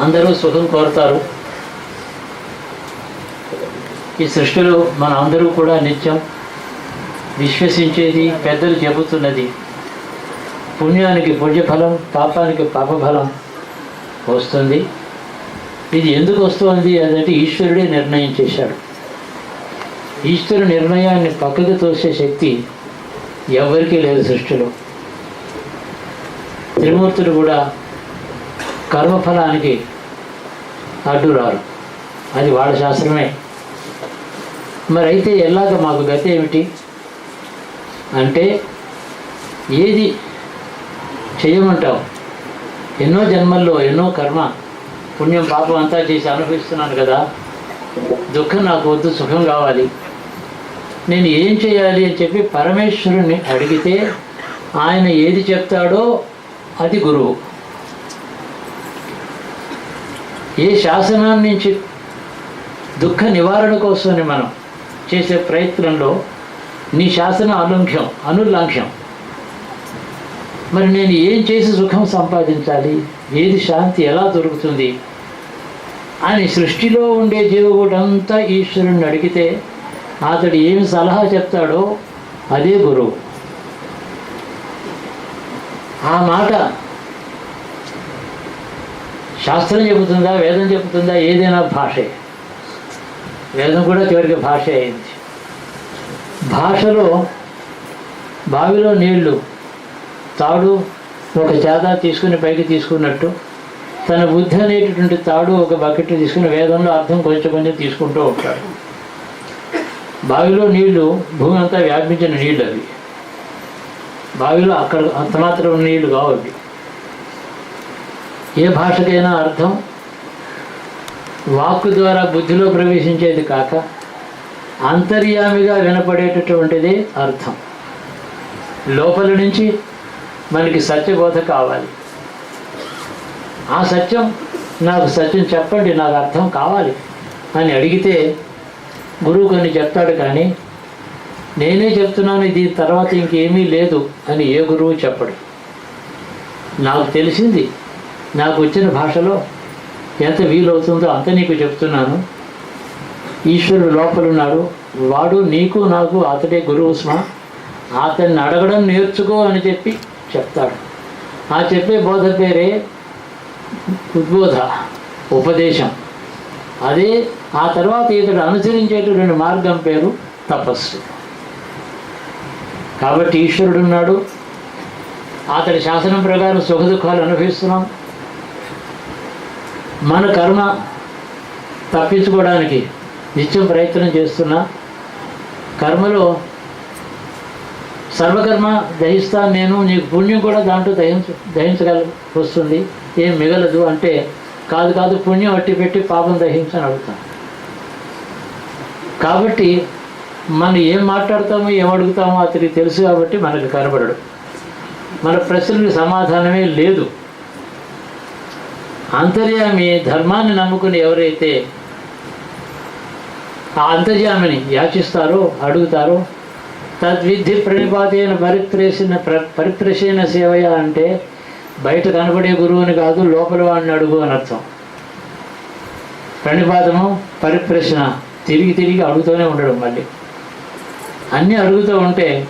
అందరూ సుఖం కోరుతారు. ఈ సృష్టిలో మన అందరూ కూడా నిత్యం విశ్వసించేది పెద్దలు చెబుతున్నది. పుణ్యానికి పుణ్యఫలం పాపానికి పాపఫలం వస్తుంది. ఇది ఎందుకు వస్తుంది అదంటే ఈశ్వరుడే నిర్ణయం చేశాడు. ఈశ్వరు నిర్ణయాన్ని పక్కకు తోసే శక్తి ఎవరికీ లేదు సృష్టిలో. త్రిమూర్తులు కూడా కర్మఫలానికి అడ్డు రారు అది వాళ్ళ శాస్త్రమే. మరి అయితే ఎలాగ మాకు గతి ఏమిటి? అంటే ఏది చేయమంటావు? ఎన్నో జన్మల్లో ఎన్నో కర్మ పుణ్యం పాపం అంతా చేసి అనుభవిస్తున్నాను కదా. దుఃఖం నాకు వద్దు సుఖం కావాలి నేను ఏం చేయాలి అని చెప్పి పరమేశ్వరుని అడిగితే ఆయన ఏది చెప్తాడో అది గురువు. ఏ శాసనాన్ని నుంచి దుఃఖ నివారణ కోసమని మనం చేసే ప్రయత్నంలో నీ శాసన అలుంఘ్యం అనుల్లంఘ్యం మరి నేను ఏం చేసి సుఖం సంపాదించాలి? ఏది శాంతి ఎలా దొరుకుతుంది? అని సృష్టిలో ఉండే జీవగుడంతా ఈశ్వరుణ్ణి అడిగితే అతడు ఏమి సలహా చెప్తాడో అదే గురువు. ఆ మాట శాస్త్రం చెబుతుందా వేదం చెబుతుందా ఏదైనా భాషే. వేదం కూడా చివరికి భాష అయింది. భాషలో బావిలో నీళ్ళు తాడు ఒక చేత తీసుకుని పైకి తీసుకున్నట్టు తన బుద్ధి అనేటటువంటి తాడు ఒక బకెట్ తీసుకుని వేదంలో అర్థం కొంచెం కొంచెం తీసుకుంటూ ఉంటాడు. బావిలో నీళ్ళు భూమి అంతా వ్యాపించిన నీళ్ళు అవి. బావిలో అక్కడ అంత మాత్రం నీళ్ళు కావు అవి. ఏ భాషకైనా అర్థం? వాక్కు ద్వారా బుద్ధిలో ప్రవేశించేది కాక అంతర్యామిగా వినపడేటటువంటిది అర్థం. లోపల నుంచి మనకి సత్యబోధ కావాలి. ఆ సత్యం నాకు సత్యం చెప్పండి నాకు అర్థం కావాలి అని అడిగితే గురువు కొన్ని చెప్తాడు కానీ నేనే చెప్తున్నాను దీని తర్వాత ఇంకేమీ లేదు అని ఏ గురువు చెప్పడు. నాకు తెలిసింది నాకు వచ్చిన భాషలో ఎంత వీలవుతుందో అంత నీకు చెప్తున్నాను. ఈశ్వరుడు లోపలున్నాడు వాడు నీకు నాకు అతడే గురువు స్మ అతన్ని అడగడం నేర్చుకో అని చెప్పి చెప్తాడు. ఆ చెప్పే బోధ పేరే ఉద్బోధ ఉపదేశం. అదే ఆ తర్వాత ఇతడు అనుసరించేటటువంటి మార్గం పేరు తపస్సు. కాబట్టి ఈశ్వరుడున్నాడు అతడి శాసనం ప్రకారం సుఖ దుఃఖాలు అనుభవిస్తున్నాం. మన కర్మ తప్పించుకోవడానికి నిత్యం ప్రయత్నం చేస్తున్నా కర్మలో సర్వకర్మ దహిస్తాను నేను నీకు పుణ్యం కూడా దాంట్లో దహించ దహించగల వస్తుంది. ఏం మిగలదు అంటే కాదు కాదు పుణ్యం అట్టి పెట్టి పాపం దహించని అడుగుతాను కాబట్టి మనం ఏం మాట్లాడతామో ఏం అడుగుతామో అతనికి తెలుసు కాబట్టి మనకు కనబడడు. మన ప్రశ్నలకు సమాధానమే లేదు. అంతర్యామి ధర్మాన్ని నమ్ముకుని ఎవరైతే ఆ అంతర్యామిని యాచిస్తారో అడుగుతారో తద్విద్ధి ప్రణిపాతైన పరిప్రేసిన ప్ర పరిప్రశీన సేవయ అంటే బయట కనబడే గురువుని కాదు లోపల వాడిని అడుగు అని అర్థం. ప్రణిపాతము పరిప్రశ్న తిరిగి తిరిగి అడుగుతూనే ఉండడం మళ్ళీ. అన్నీ అడుగుతూ ఉంటే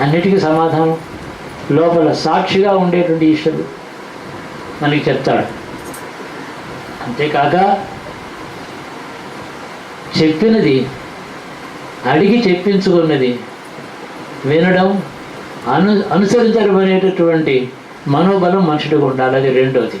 అన్నిటికీ సమాధానం. లోపల సాక్షిగా ఉండేటువంటి ఈశ్వరుడు. మనకి చెప్తాడు. అంతేకాక చెప్పినది అడిగి చెప్పించుకున్నది వినడం అను అనుసరించడం అనేటటువంటి మనోబలం మనుషుడికి ఉండాలి. అది రెండోది.